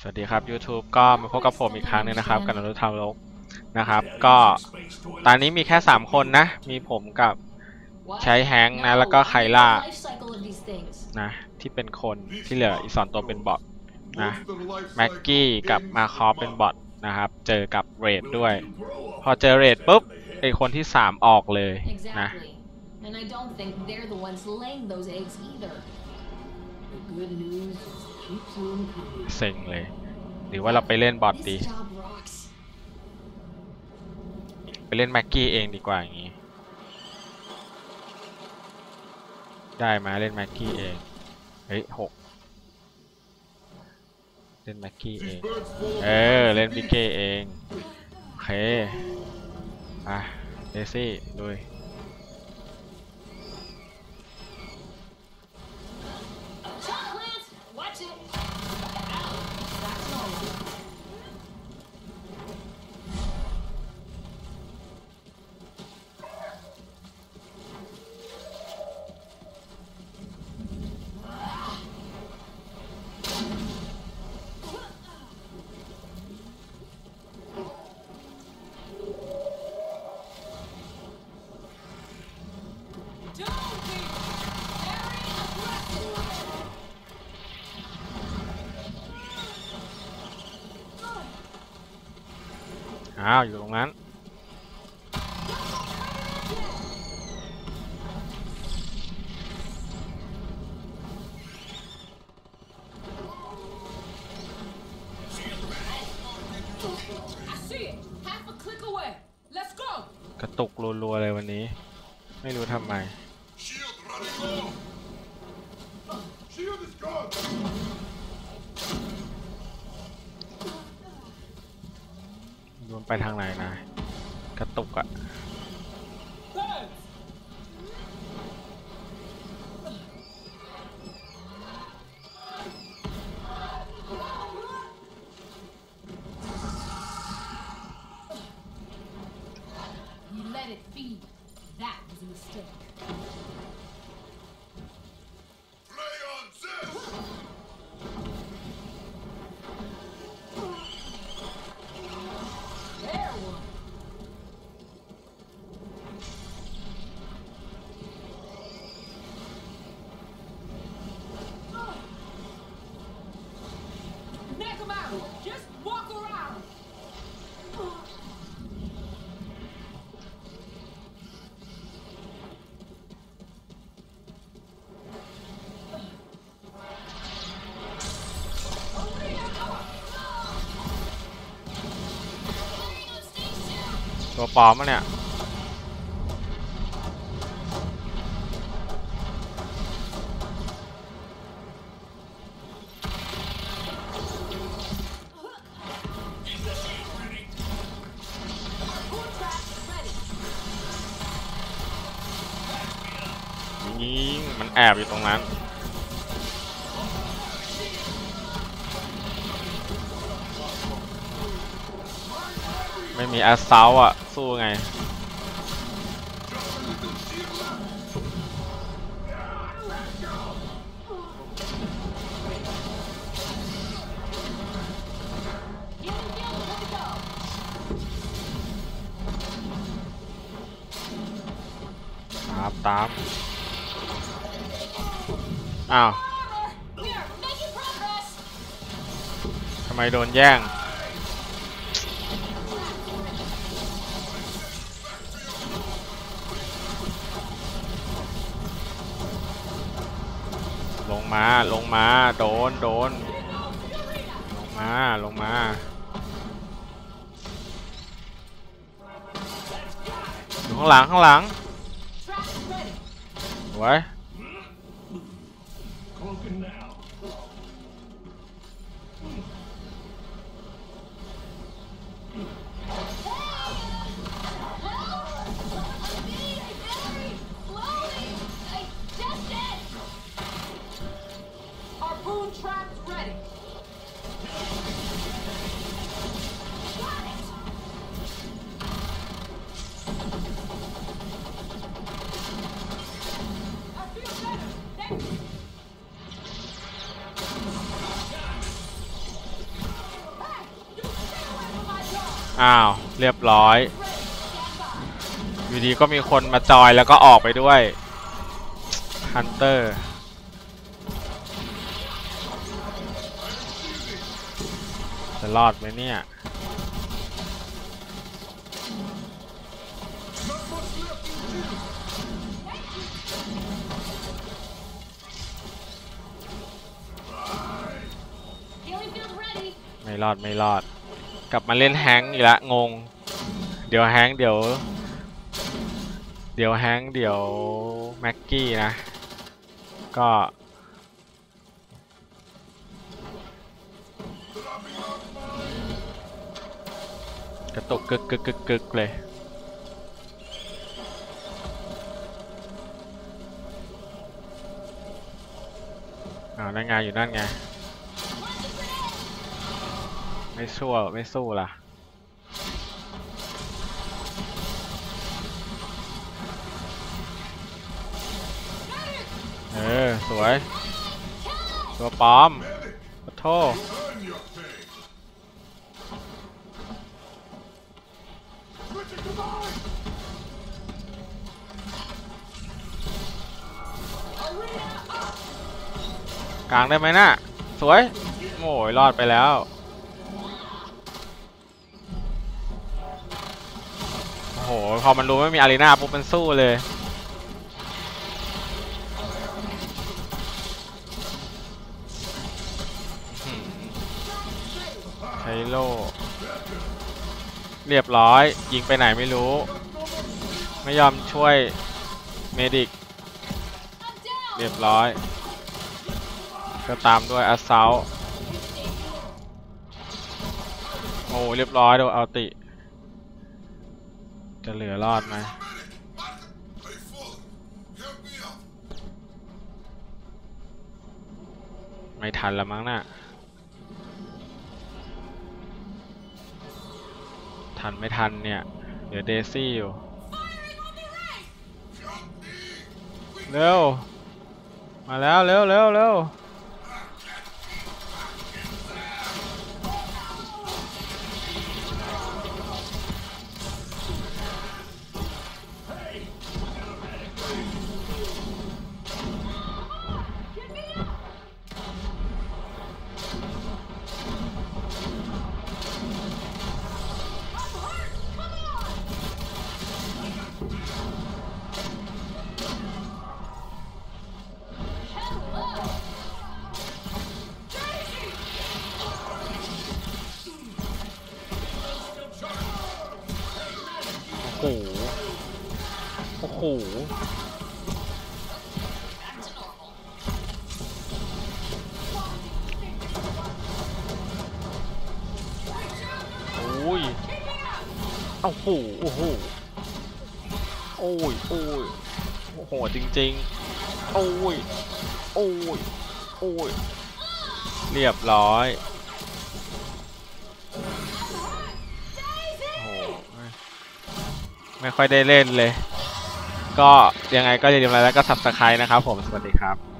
สวัสดีครับ YouTube ก็มาพบกับผมอีกครั้งหนึงนะครับ กับนรุธรรมโลกนะครับ ก็ตอนนี้มีแค่ 3 คนนะ มีผมกับใช้แฮงค์นะ แล้วก็ไคล่านะที่เป็นคนที่เหลืออีกสองตัวเป็นบอทนะแม็กกี้กับมาคอฟเป็นบอทนะครับ เจอกับเรดด้วย พอเจอเรดปุ๊บไอคนที่ 3 ออกเลยนะ เซ็งเลย หรือว่าเราไปเล่นบอทดี ไปเล่นแม็กกี้เองดีกว่าอย่างนี้ ได้มาเล่นแม็กกี้เอง เฮ้ยหกเล่นแม็กกี้เอง เออ เล่นพิกเก้เอง โอเค อะเดซี่ลุย อ้าว อยู่ตรงนั้น I see it. Half a click away. Let's go. กระตุกรัวๆเลยวันนี้ ไม่รู้ทำไม Shield running low! Shield is gone! รวมไปทางไ Knock 'em out. Just walk around. ตัวปลอมมะเนี่ย ยิงมันแอบอยู่ตรงนั้น ไม่มีแอสเซลอะ สู้ไงตามตาม อ้าว We're making progress! ทำไมโดนแย่ง ลงมา ลงมา โดน โดน ลงมา ลงมาอยู่ข้างหลัง ข้างหลัง Trap ready. ไว้ อ้าว เรียบร้อย อยู่ดีก็มีคนมาจอยแล้วก็ออกไปด้วย ฮันเตอร์จะรอดไหมเนี่ย รอดไม่รอด กลับมาเล่นแฮงค์อีกละงง เดี๋ยวแฮงค์เดี๋ยว เดี๋ยวแฮงค์เดี๋ยวแม็กกี้นะ ก็กระตุกกึกกึกกึกกึกเลยอ้านั่นไงอยู่นั่นไง ไม่สู้ไม่สู้ล่ะเออ สวย ตัวปอมขอโทษกลางได้ไหมน่ะ สวย โอ้ยรอดไปแล้ว พอมันรู้ไม่มีอารีนาปุ๊บมันสู้เลยอื้อหือใช้โล่เรียบร้อยยิงไปไหนไม่รู้ ไม่ยอมช่วยเมดิก เรียบร้อย ก็ตามด้วยอัสเซาโอ้เรียบร้อยโดนเอาติ จะเหลือรอดไหมไม่ทันแล้วมั้งน่ะ ทันไม่ทันเนี่ยเดี๋ยวเดซี่อยู่ เร็ว มาแล้ว เร็วเร็วเร็ว โอ้โหโอ้ยโอ้โหโอ้โห โอ้ย โอ้ย โอ้โห จริงๆ โอ้ย โอ้ย โอ้ย เรียบร้อยโอ้ไม่ค่อยได้เล่นเลย ก็ยังไงก็อย่าลืมไลค์แล้วก็ subscribe นะครับผม สวัสดีครับ